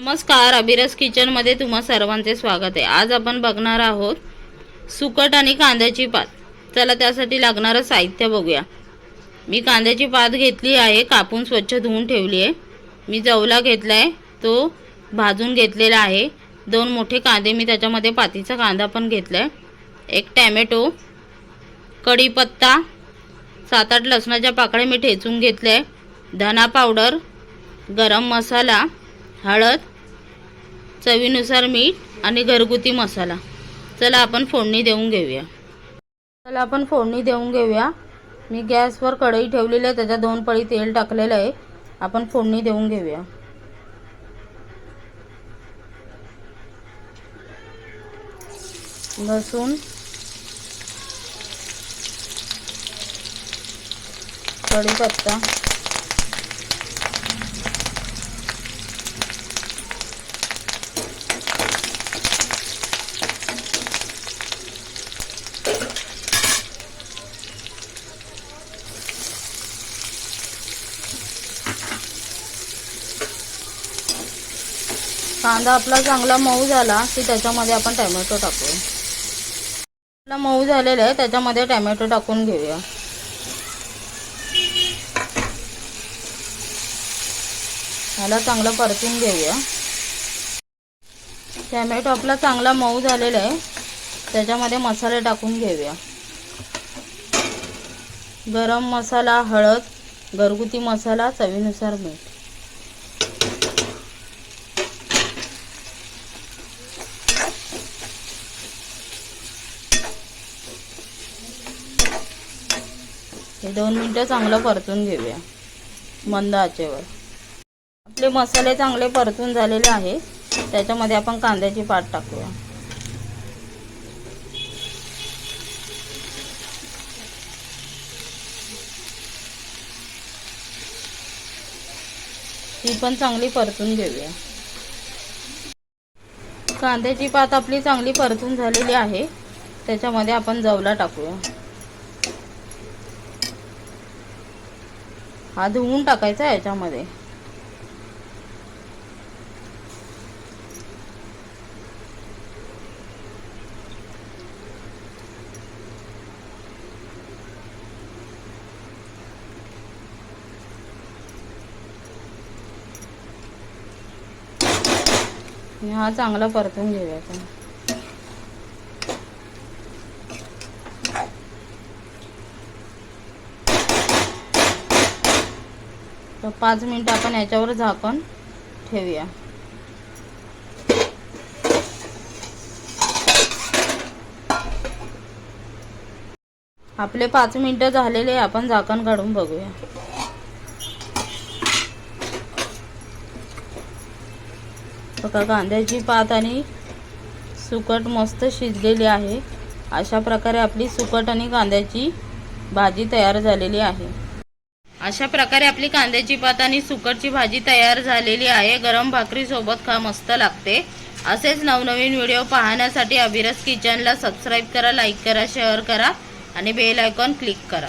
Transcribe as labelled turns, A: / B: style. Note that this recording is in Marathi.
A: नमस्कार अभिरस किचनमध्ये तुम्हा सर्वांचे स्वागत आहे. आज आपण बघणार आहोत सुकट आणि कांद्याची पात. चला त्यासाठी लागणारं साहित्य बघूया. मी कांद्याची पात घेतली आहे कापून स्वच्छ धुवून ठेवली आहे. मी जवला घेतला आहे तो भाजून घेतलेला आहे. दोन मोठे कांदे मी त्याच्यामध्ये पातीचा कांदा पण घेतला आहे एक टॅमॅटो कढीपत्ता सात आठ लसणाच्या पाकळ्या मी ठेचून घेतल्या आहे. धना पावडर गरम मसाला हळद चवीनुसार मीठ आणि घरगुती मसाला. चला आपण फोडणी देऊन घेऊया. चला आपण फोडणी देऊन घेऊया. मी गॅसवर कढई ठेवलेली आहे त्याच्यात दोन पळी तेल टाकलेलं आहे. आपण फोडणी देऊन घेऊया. लसूण कढीपत्ता. कांदा आपला चांगला मऊ झाला की त्याच्यामध्ये आपण टॅमॅटो टाकूया. आपला मऊ झालेला आहे त्याच्यामध्ये टॅमॅटो टाकून घेऊया. ह्याला चांगलं परतून घेऊया. टॅमॅटो आपला चांगला मऊ झालेला आहे त्याच्यामध्ये मसाले टाकून घेऊया. गरम मसाला हळद घरगुती मसाला चवीनुसार मीठ. हे दोन मिनटं चांगलं परतून घेऊया. मंद आचेवर. आपले मसाले चांगले परतून झालेले आहे त्याच्यामध्ये आपण कांद्याची पात टाकूया. ती पण चांगली परतून घेऊया. कांद्याची पात आपली चांगली परतून झालेली आहे. त्याच्यामध्ये आपण जवला टाकूया. हा धुवून टाकायचा याच्यामध्ये. हा चांगला परतून घेऊयाचा तर पाच मिनटं आपण याच्यावर झाकण ठेवूया. आपले पाच मिनटं झालेले आपण झाकण काढून बघूया. बघा कांद्याची पात आणि सुकट मस्त शिजलेली आहे. अशा प्रकारे आपली सुकट आणि कांद्याची भाजी तयार झालेली आहे. अशा प्रकारे आपली कांद्याची पात आणि सुकटची भाजी तयार झालेली आहे. गरम भाकरीसोबत खा मस्त लागते. असेच नवनवीन व्हिडिओ पाहण्यासाठी अभिरस किचनला सबस्क्राईब करा लाईक करा शेअर करा आणि बेल आयकॉन क्लिक करा.